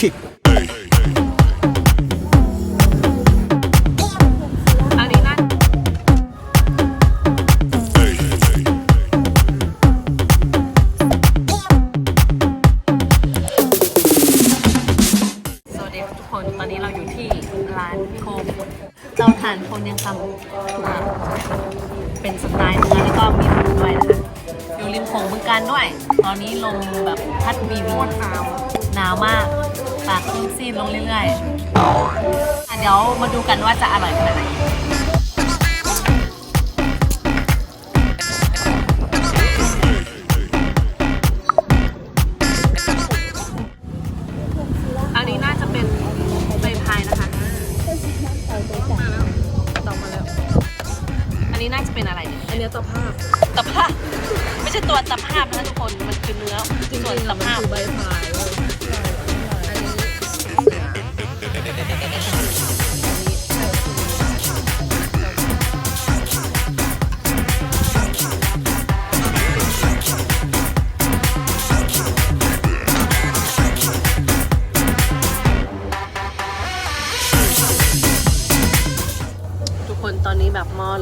kick. อันนี้นะสวัสดีครับทุกคน ตอนนี้เราอยู่ที่ร้านโคมเจ้าทานโคนยังทำเป็นสไตล์เนื้อแล้วก็มีหมูด้วยนะคะอยู่ริมโขงบึงการด้วย ตอนนี้ลมแบบพัดวีวีหนาวหนาวมาก ปากซีดซีดลงเรื่อยๆอะเดี๋ยวมาดูกันว่าจะอร่อยขนาดไหนอันนี้น่าจะเป็นใบพายนะคะมาแล้วตองมาแล้ว อันนี้น่าจะเป็นอะไรเนี่ยอันเนี้ยตะภาพตะภาพ ไม่ใช่ตัวตะภาพนะทุกคน มันคือเนื้อส่วนตะภาพคือใบพาย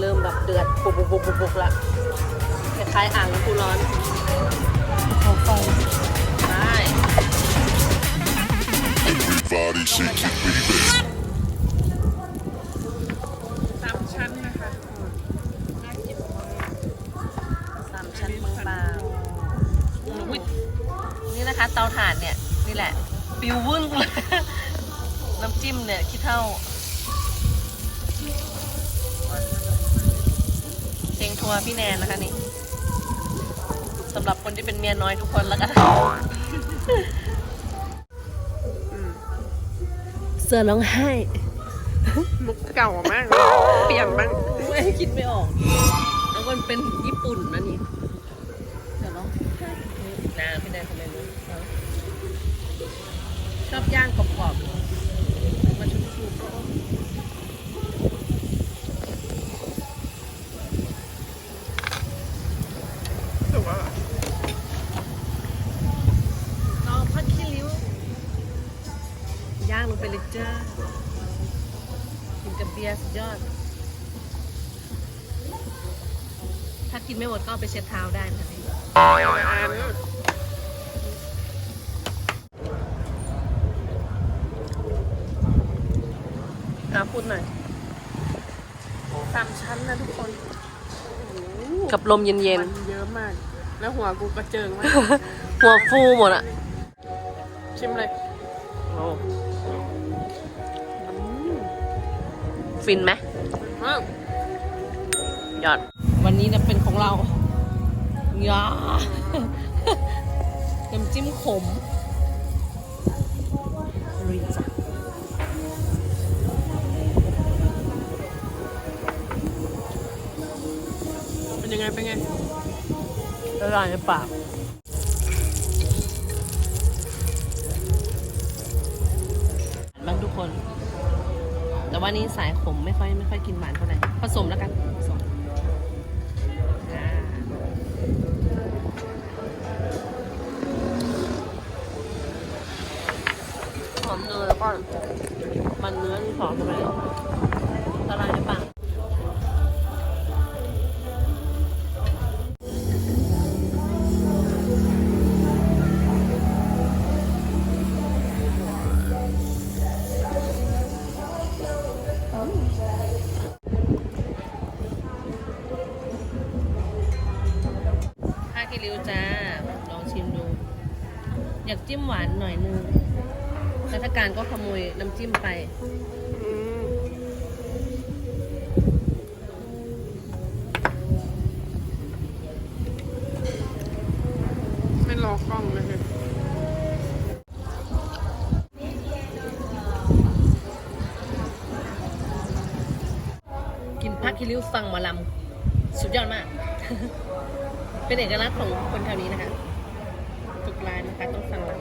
เริ่มแบบเดือดบุบบุบบุบบุบบุบละคล้ายๆอ่างน้ำพุร้อนเขาไฟได้ Body shaking, baby. สามชั้นนะคะสามชั้นบางๆอุ๊ยนี่นะคะเตาถ่านเนี่ย นี่แหละ ปิววึ่งเลย น้ำจิ้มเนี่ยขี้เท่า เพลงทัวร์พี่แนนนะคะนี่สำหรับคนที่เป็นเมียน้อยทุกคนแล้วกันเสือร้องไห้ มุกเก่ามากเปลี่ยนบ้างไม่คิดไม่ออกแล้วมันเป็นญี่ปุ่นนะนี่เดี๋ยวเนาะนานพี่แนนทำไมรู้เนอะชอบย่างกรอบๆมาชุบๆ จ้ากินกับเบียร์สุดยอด ถ้ากินไม่หมดก็เอาไปเช็ดเท้าได้นะคะนี่อันอะพูดหน่อยสามชั้นนะทุกคนกับลมเย็นมันเยอะมาก แล้วหัวกูกระเจิงมากๆหัวฟูหมดอะชิมเลยโอ้ ฟินไหมว้าวยอด วันนี้เนี่ยเป็นของเรายาน้ำจิ้มขมลุยจ้ะเป็นยังไง เป็นไงละลายในปากบางทุกคน แต่ว่านี่สายขมไม่ค่อยไม่ค่อยกินหวานเท่าไหร่ผสมแล้วกันผสมหอมเนยแล้วก็มันเนื้อที่หอมทำไมละลายในปาก ริวจ้า ลองชิมดู อยากจิ้มหวานหน่อยนึงรัฐการก็ขโมยน้ำจิ้มไปอืมไม่รอกล้องเลยค่ะกินผ้าคิริวฟังหมอลำ สุดยอดมาก เป็นเอกลักษณ์ของคนแถวนี้นะคะทุกร้านนะคะต้องฟังลำ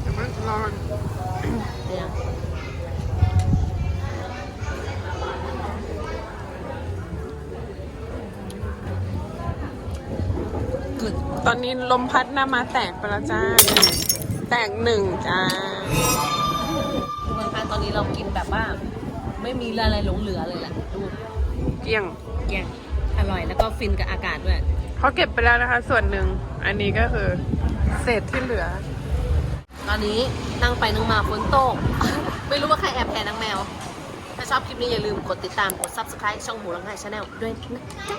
เดี๋ยวมันรอเนี่ยตอนนี้ลมพัดหน้ามาแตกไปแล้วจ้า แตกหนึ่งจ้าทุกคนคะตอนนี้เรากินแบบว่า ไม่มีอะไรหลงเหลือเลยแหละดูเกลี้ยงแกง อร่อยแล้วก็ฟินกับอากาศด้วย เขาเก็บไปแล้วนะคะ ส่วนหนึ่งอันนี้ก็คือเศษที่เหลือ ตอนนี้นั่งไปนั่งมาฝนตก ไม่รู้ว่าใครแอบแพ้นางแมว ถ้าชอบคลิปนี้อย่าลืมกดติดตามกด subscribe ช่องหมูรังไห้ชาแนลด้วยนะจ๊ะ